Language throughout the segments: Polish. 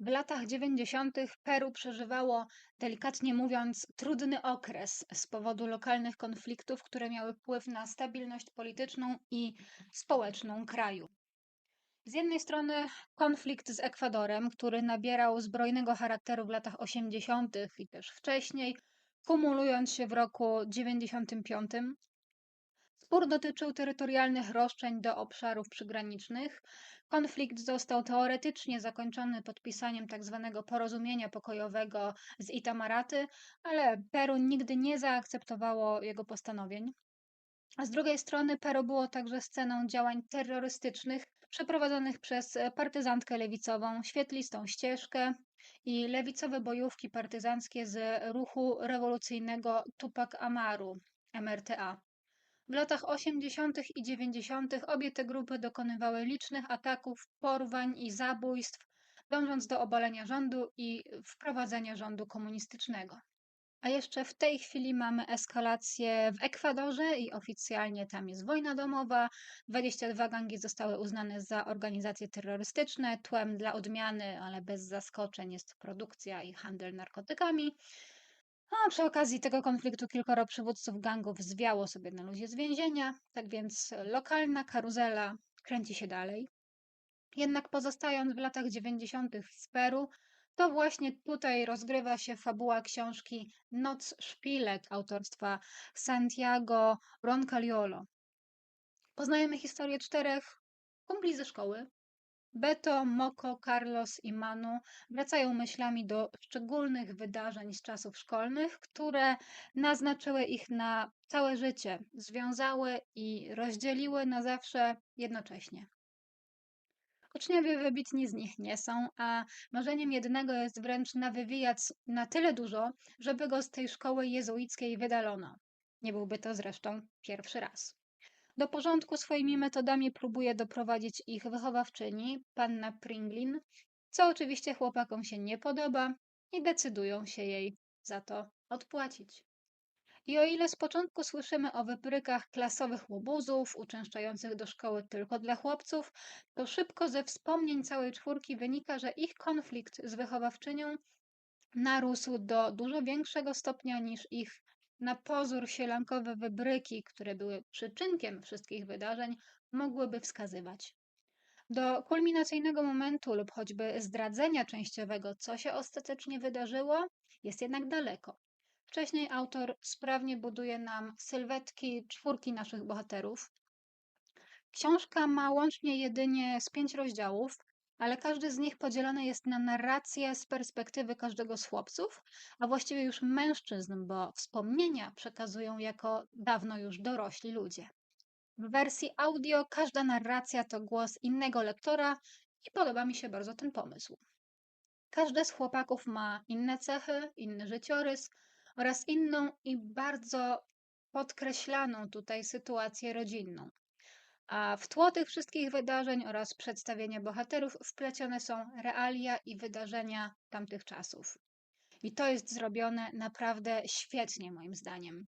W latach 90. Peru przeżywało, delikatnie mówiąc, trudny okres z powodu lokalnych konfliktów, które miały wpływ na stabilność polityczną i społeczną kraju. Z jednej strony konflikt z Ekwadorem, który nabierał zbrojnego charakteru w latach 80. i też wcześniej, kumulując się w roku 95. Spór dotyczył terytorialnych roszczeń do obszarów przygranicznych. Konflikt został teoretycznie zakończony podpisaniem tzw. porozumienia pokojowego z Itamaraty, ale Peru nigdy nie zaakceptowało jego postanowień. A z drugiej strony Peru było także sceną działań terrorystycznych przeprowadzonych przez partyzantkę lewicową, świetlistą ścieżkę i lewicowe bojówki partyzanckie z ruchu rewolucyjnego Tupac Amaru, MRTA. W latach 80. i 90. obie te grupy dokonywały licznych ataków, porwań i zabójstw, dążąc do obalenia rządu i wprowadzenia rządu komunistycznego. A jeszcze w tej chwili mamy eskalację w Ekwadorze i oficjalnie tam jest wojna domowa. 22 gangi zostały uznane za organizacje terrorystyczne. Tłem dla odmiany, ale bez zaskoczeń, jest produkcja i handel narkotykami. A przy okazji tego konfliktu kilkoro przywódców gangów zwiało sobie na luzie z więzienia, tak więc lokalna karuzela kręci się dalej. Jednak pozostając w latach 90. w Peru, to właśnie tutaj rozgrywa się fabuła książki Noc Szpilek autorstwa Santiago Roncaliolo. Poznajemy historię czterech kumpli ze szkoły, Beto, Moko, Carlos i Manu wracają myślami do szczególnych wydarzeń z czasów szkolnych, które naznaczyły ich na całe życie, związały i rozdzieliły na zawsze jednocześnie. Uczniowie wybitni z nich nie są, a marzeniem jednego jest wręcz nawywijać na tyle dużo, żeby go z tej szkoły jezuickiej wydalono. Nie byłby to zresztą pierwszy raz. Do porządku swoimi metodami próbuje doprowadzić ich wychowawczyni, panna Pringlin, co oczywiście chłopakom się nie podoba i decydują się jej za to odpłacić. I o ile z początku słyszymy o wyprykach klasowych łobuzów uczęszczających do szkoły tylko dla chłopców, to szybko ze wspomnień całej czwórki wynika, że ich konflikt z wychowawczynią narósł do dużo większego stopnia niż ich na pozór sielankowe wybryki, które były przyczynkiem wszystkich wydarzeń, mogłyby wskazywać. Do kulminacyjnego momentu lub choćby zdradzenia częściowego, co się ostatecznie wydarzyło, jest jednak daleko. Wcześniej autor sprawnie buduje nam sylwetki czwórki naszych bohaterów. Książka ma łącznie jedynie z pięć rozdziałów, ale każdy z nich podzielony jest na narrację z perspektywy każdego z chłopców, a właściwie już mężczyzn, bo wspomnienia przekazują jako dawno już dorośli ludzie. W wersji audio każda narracja to głos innego lektora i podoba mi się bardzo ten pomysł. Każdy z chłopaków ma inne cechy, inny życiorys oraz inną i bardzo podkreślaną tutaj sytuację rodzinną. A w tło tych wszystkich wydarzeń oraz przedstawienia bohaterów wplecione są realia i wydarzenia tamtych czasów. I to jest zrobione naprawdę świetnie, moim zdaniem.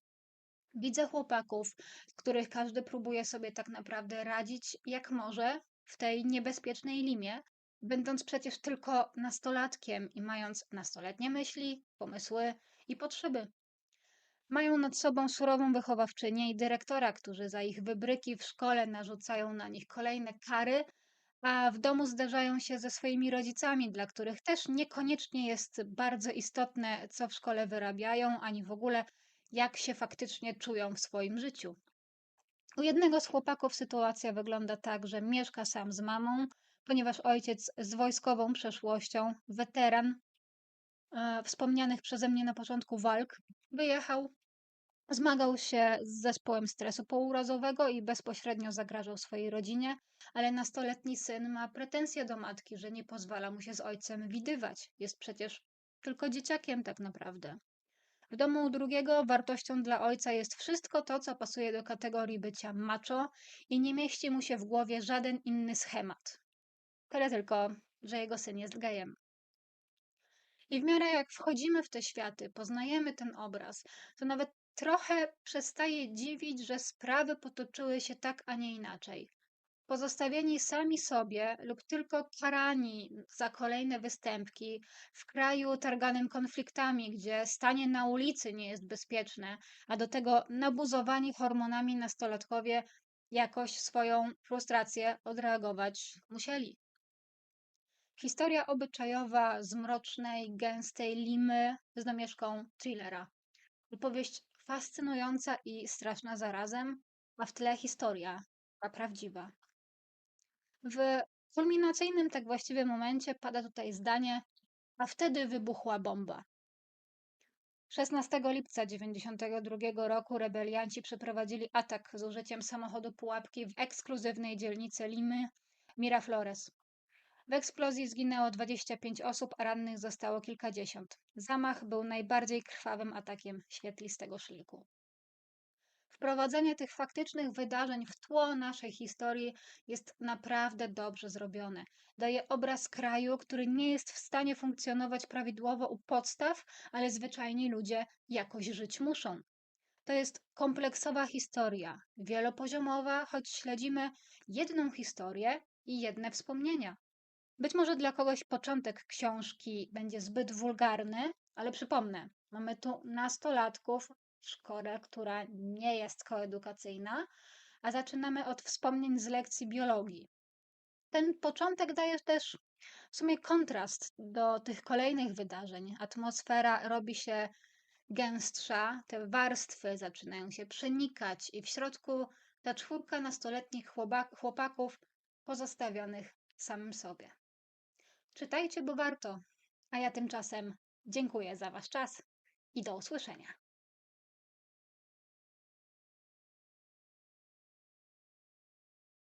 Widzę chłopaków, z których każdy próbuje sobie tak naprawdę radzić jak może w tej niebezpiecznej limie, będąc przecież tylko nastolatkiem i mając nastoletnie myśli, pomysły i potrzeby. Mają nad sobą surową wychowawczynię i dyrektora, którzy za ich wybryki w szkole narzucają na nich kolejne kary, a w domu zderzają się ze swoimi rodzicami, dla których też niekoniecznie jest bardzo istotne, co w szkole wyrabiają, ani w ogóle jak się faktycznie czują w swoim życiu. U jednego z chłopaków sytuacja wygląda tak, że mieszka sam z mamą, ponieważ ojciec z wojskową przeszłością, weteran wspomnianych przeze mnie na początku walk, wyjechał Zmagał się z zespołem stresu pourazowego i bezpośrednio zagrażał swojej rodzinie, ale nastoletni syn ma pretensje do matki, że nie pozwala mu się z ojcem widywać. Jest przecież tylko dzieciakiem tak naprawdę. W domu drugiego wartością dla ojca jest wszystko to, co pasuje do kategorii bycia macho i nie mieści mu się w głowie żaden inny schemat. Tyle tylko, że jego syn jest gejem. I w miarę jak wchodzimy w te światy, poznajemy ten obraz, to nawet trochę przestaje dziwić, że sprawy potoczyły się tak, a nie inaczej. Pozostawieni sami sobie lub tylko karani za kolejne występki w kraju targanym konfliktami, gdzie stanie na ulicy nie jest bezpieczne, a do tego nabuzowani hormonami nastolatkowie jakoś swoją frustrację odreagować musieli. Historia obyczajowa z mrocznej, gęstej limy z domieszką thrillera. Opowieść fascynująca i straszna zarazem, a w tle historia, a prawdziwa. W kulminacyjnym tak właściwie momencie pada tutaj zdanie, a wtedy wybuchła bomba. 16 lipca 1992 roku rebelianci przeprowadzili atak z użyciem samochodu pułapki w ekskluzywnej dzielnicy Limy, Miraflores. W eksplozji zginęło 25 osób, a rannych zostało kilkadziesiąt. Zamach był najbardziej krwawym atakiem świetlistego szliku. Wprowadzenie tych faktycznych wydarzeń w tło naszej historii jest naprawdę dobrze zrobione. Daje obraz kraju, który nie jest w stanie funkcjonować prawidłowo u podstaw, ale zwyczajni ludzie jakoś żyć muszą. To jest kompleksowa historia, wielopoziomowa, choć śledzimy jedną historię i jedne wspomnienia. Być może dla kogoś początek książki będzie zbyt wulgarny, ale przypomnę, mamy tu nastolatków w szkole, która nie jest koedukacyjna, a zaczynamy od wspomnień z lekcji biologii. Ten początek daje też w sumie kontrast do tych kolejnych wydarzeń. Atmosfera robi się gęstsza, te warstwy zaczynają się przenikać, i w środku ta czwórka nastoletnich chłopaków pozostawionych samym sobie. Czytajcie, bo warto. A ja tymczasem dziękuję za Wasz czas i do usłyszenia.